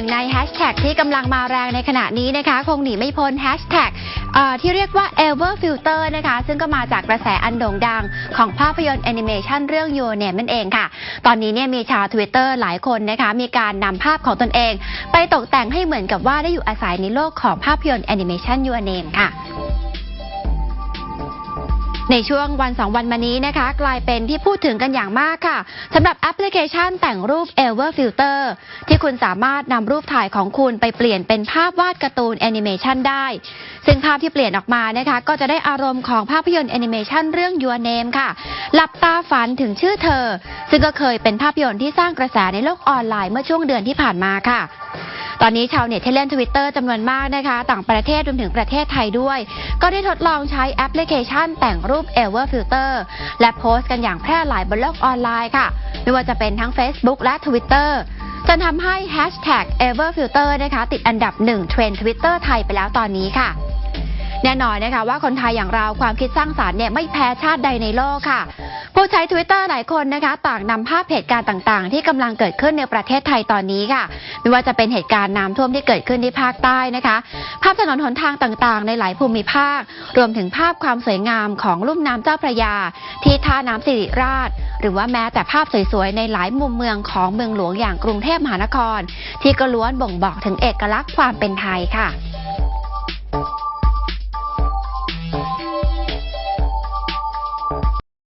นึ่งในแฮชแท็กที่กำลังมาแรงในขณะนี้นะคะ คงหนีไม่พ้นแฮชแท็กที่เรียกว่า Ever Filter นะคะ ซึ่งก็มาจากกระแสอันโด่งดังของภาพยนตร์แอนิเมชันเรื่องโยเนมนั่นเองค่ะ ตอนนี้เนี่ยมีชาว Twitter หลายคนนะคะ มีการนำภาพของตนเอง ไปตกแต่งให้เหมือนกับว่าได้อยู่อาศัยในโลกของภาพยนตร์แอนิเมชันโยเนมค่ะ ในช่วงวันสองวันมานี้นะคะ กลายเป็นที่พูดถึงกันอย่างมากค่ะสำหรับแอปพลิเคชันแต่งรูป Ever Filter ที่คุณสามารถนำรูปถ่ายของคุณไปเปลี่ยนเป็นภาพวาดการ์ตูนแอนิเมชันได้ ซึ่งภาพที่เปลี่ยนออกมานะคะ ก็จะได้อารมณ์ของภาพยนตร์แอนิเมชันเรื่อง Your Name ค่ะหลับตาฝันถึงชื่อเธอ ซึ่งก็เคยเป็นภาพยนตร์ที่สร้างกระแสในโลกออนไลน์เมื่อช่วงเดือนที่ผ่านมาค่ะ ตอนนี้ชาวเน็ตที่เล่นทวิตเตอร์จำนวนมากนะคะ ต่างประเทศรวมถึงประเทศไทยด้วย ก็ได้ทดลองใช้แอปพลิเคชันแต่งรูป Ever Filter และโพสต์กันอย่างแพร่หลายบนโลกออนไลน์ค่ะ ไม่ว่าจะเป็นทั้ง Facebook และ Twitter จนทำให้ Hashtag Ever Filter นะคะติดอันดับหนึ่งเทรนด์ Twitter ไทยไปแล้วตอนนี้ค่ะ แน่นอนนะคะว่าคนไทยอย่างเราความคิดสร้างสารรค์เนี่ยไม่แพ้ชาติใดในโลกค่ะ ผู้ใช้ Twitter หลายคนนะคะต่างนำภาพเหตุการณ์ต่างๆ ที่กำลังเกิดขึ้นในประเทศไทยตอนนี้ค่ะ ไม่ว่าจะเป็นเหตุการณ์น้ำท่วมที่เกิดขึ้นที่ภาคใต้นะคะ ภาพถนนหนทางต่างๆ ในหลายภูมิภาค รวมถึงภาพความสวยงามของลุ่มน้ำเจ้าพระยา ที่ท่าน้ำสิริราช หรือว่าแม้แต่ภาพสวยๆในหลายมุมเมืองของเมืองหลวงอย่างกรุงเทพมหานคร ที่ก็ล้วนบ่งบอกถึงเอกลักษณ์ความเป็นไทยค่ะ